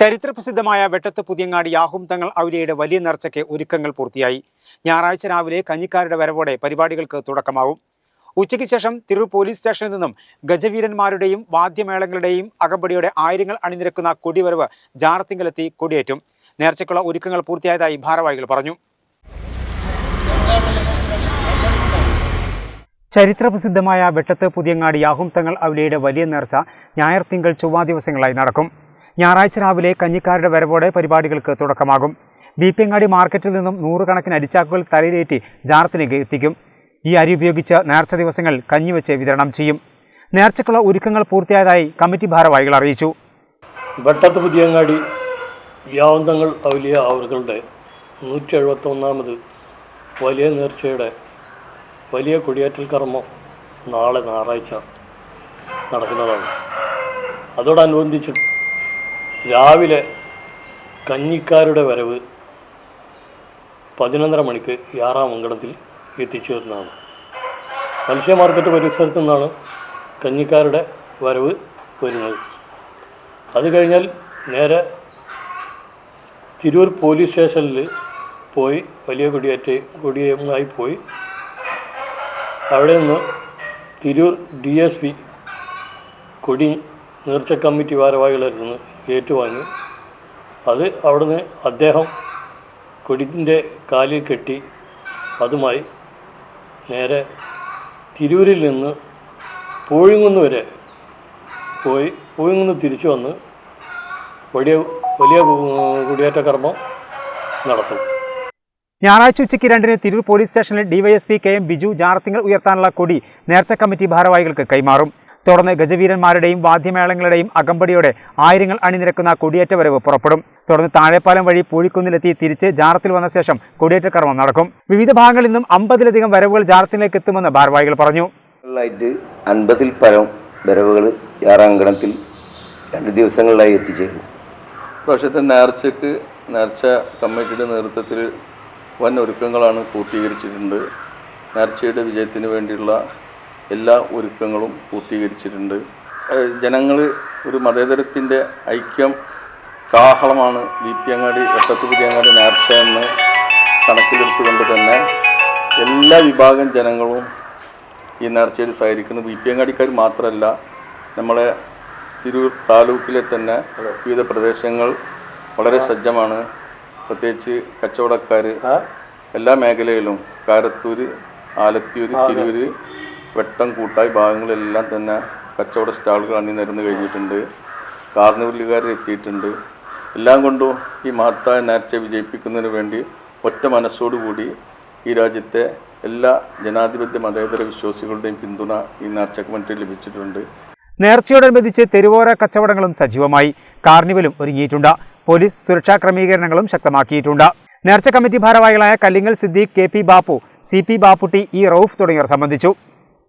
ചരിത്രപ്രസിദ്ധമായ വെട്ടത്ത് പുതിയങ്ങാടി യാഹും തങ്ങൾ ഔലിയയുടെ വലിയ നേർച്ചയ്ക്ക് ഒരുക്കങ്ങൾ പൂർത്തിയായി. ഞായറാഴ്ച രാവിലെ കഞ്ഞിക്കാരുടെ വരവോടെ പരിപാടികൾക്ക് തുടക്കമാവും. ഉച്ചയ്ക്ക് ശേഷം തിരൂർ പോലീസ് സ്റ്റേഷനിൽ നിന്നും ഗജവീരന്മാരുടെയും വാദ്യമേളങ്ങളുടെയും അകമ്പടിയുടെ ആയിരങ്ങൾ അണിനിരക്കുന്ന കൊടിവരവ് ജാറത്തിങ്കലെത്തി കൊടിയേറ്റും. നേർച്ചയ്ക്കുള്ള ഒരുക്കങ്ങൾ പൂർത്തിയായതായി ഭാരവാഹികൾ പറഞ്ഞു. ചരിത്രപ്രസിദ്ധമായ വെട്ടത്ത് പുതിയങ്ങാടി യാഹും തങ്ങൾ ഔലിയയുടെ വലിയ നേർച്ച ഞായർ തിങ്കൾ ചൊവ്വാ ദിവസങ്ങളായി നടക്കും. ഞായറാഴ്ച രാവിലെ കഞ്ഞിക്കാരുടെ വരവോടെ പരിപാടികൾക്ക് തുടക്കമാകും. ബീപ്പിയങ്ങാടി മാർക്കറ്റിൽ നിന്നും നൂറുകണക്കിന് അരിച്ചാക്കുകൾ തലയിലേറ്റി ജാർത്തിലേക്ക് എത്തിക്കും. ഈ അരി ഉപയോഗിച്ച് നേർച്ച ദിവസങ്ങൾ കഞ്ഞിവെച്ച് വിതരണം ചെയ്യും. നേർച്ചക്കുള്ള ഒരുക്കങ്ങൾ പൂർത്തിയായതായി കമ്മിറ്റി ഭാരവാഹികൾ അറിയിച്ചു. വെട്ടത്ത് പുതിയങ്ങാടി വ്യാവന്തങ്ങൾ ഔലിയ അവരുടെ നൂറ്റി എഴുപത്തൊന്നാമത് വലിയ നേർച്ചയുടെ വലിയ കൊടിയേറ്റൽ കർമ്മം നാളെ ഞായറാഴ്ച നടക്കുന്നതാണ്. അതോടനുബന്ധിച്ചിട്ട് രാവിലെ കഞ്ഞിക്കാരുടെ വരവ് പതിനൊന്നര മണിക്ക് യാറാം അങ്കണത്തിൽ എത്തിച്ചേരുന്നതാണ് മത്സ്യ മാർക്കറ്റ് പരിസരത്തു നിന്നാണ് കഞ്ഞിക്കാരുടെ വരവ് വരുന്നത്. അത് കഴിഞ്ഞാൽ നേരെ തിരൂർ പോലീസ് സ്റ്റേഷനിൽ പോയി വലിയ കൊടിയേറ്റ് കൊടിയുമായി പോയി അവിടെ നിന്ന് തിരൂർ ഡി എസ് പി കൊടി നേർച്ച കമ്മിറ്റി ഭാരവാഹികളായിരുന്നു ഏറ്റുവാങ്ങി. അത് അവിടുന്ന് അദ്ദേഹം കൊടിന്റെ കാലിൽ കെട്ടി അതുമായി നേരെ തിരൂരിൽ നിന്ന് പൂഴിങ്ങുന്ന് വരെ പോയി. പൂഴിങ്ങുന്ന് തിരിച്ചു വന്ന് വലിയ വലിയ കുടിയേറ്റ കർമ്മം നടത്തും. ഞായറാഴ്ച ഉച്ചയ്ക്ക് രണ്ടിന് തിരൂർ പോലീസ് സ്റ്റേഷനിൽ ഡിവൈഎസ്പി കെ എം ബിജു ജാർത്തിങ്ങൾ ഉയർത്താനുള്ള കൊടി നേർച്ച കമ്മിറ്റി ഭാരവാഹികൾക്ക് കൈമാറും. തുടർന്ന് ഗജവീരന്മാരുടെയും വാദ്യമേളങ്ങളുടെയും അകമ്പടിയോടെ ആയിരങ്ങൾ അണിനിരക്കുന്ന കൊടിയേറ്റ വരവ് പുറപ്പെടും. തുടർന്ന് താഴെപ്പാലം വഴി പൂഴിക്കുന്നിലെത്തി തിരിച്ച് ജാറത്തിൽ വന്ന ശേഷം കൊടിയേറ്റ കർമ്മം നടക്കും. വിവിധ ഭാഗങ്ങളിൽ നിന്നും അമ്പതിലധികം വരവുകൾ ജാറത്തിലേക്ക് എത്തുമെന്ന് ഭാരവാഹികൾ പറഞ്ഞു. അൻപതിൽ പരം വരവുകൾ ജാറാങ്കണത്തിൽ രണ്ട് ദിവസങ്ങളിലായി എത്തിച്ചേരും. പ്രാവശ്യത്തെ നേർച്ചയ്ക്ക് നേർച്ച കമ്മിറ്റിയുടെ നേതൃത്വത്തിൽ വൻ ഒരുക്കങ്ങളാണ് പൂർത്തീകരിച്ചിട്ടുണ്ട്. നേർച്ചയുടെ വിജയത്തിന് വേണ്ടിയുള്ള എല്ലാ ഒരുക്കങ്ങളും പൂർത്തീകരിച്ചിട്ടുണ്ട്. ജനങ്ങൾ ഒരു മതേതരത്തിന്റെ ഐക്യം കാഹളമാണ് വി പി അങ്ങാടി വെട്ടത്ത് പുതിയങ്ങാടി നേർച്ച എന്ന് കണക്കിലെടുത്തുകൊണ്ട് തന്നെ എല്ലാ വിഭാഗം ജനങ്ങളും ഈ നേർച്ചയിൽ സഹകരിക്കുന്നു. ബി പി അങ്ങാടിക്കാർ മാത്രമല്ല നമ്മളെ തിരൂർ താലൂക്കിലെ തന്നെ വിവിധ പ്രദേശങ്ങൾ വളരെ സജ്ജമാണ്. പ്രത്യേകിച്ച് കച്ചവടക്കാർ എല്ലാ മേഖലയിലും കാരത്തൂർ ആലത്തൂർ തിരൂർ വെട്ടം കൂട്ടായി ഭാഗങ്ങളിലെല്ലാം തന്നെ കച്ചവട സ്റ്റാളുകൾ അണിനിരന്ന് കഴിഞ്ഞിട്ടുണ്ട്. കാർണിവല്ലുകാർ എത്തിയിട്ടുണ്ട്. എല്ലാം കൊണ്ടും ഈ മഹത്തായ നേർച്ച വിജയിപ്പിക്കുന്നതിന് വേണ്ടി ഒറ്റ മനസ്സോടുകൂടി ഈ രാജ്യത്തെ എല്ലാ ജനാധിപത്യ മതേതര വിശ്വാസികളുടെയും പിന്തുണ ഈ നേർച്ച കമ്മിറ്റിയിൽ ലഭിച്ചിട്ടുണ്ട്. നേർച്ചയോടനുബന്ധിച്ച് തെരുവോര കച്ചവടങ്ങളും സജീവമായി. കാർണിവലും ഒരുങ്ങിയിട്ടുണ്ട്. പോലീസ് സുരക്ഷാ ക്രമീകരണങ്ങളും ശക്തമാക്കിയിട്ടുണ്ട്. നേർച്ച കമ്മിറ്റി ഭാരവാഹികളായ Kallingal Siddique K P Bappu C P Bapputty E Rauf തുടങ്ങിയവർ സംബന്ധിച്ചു.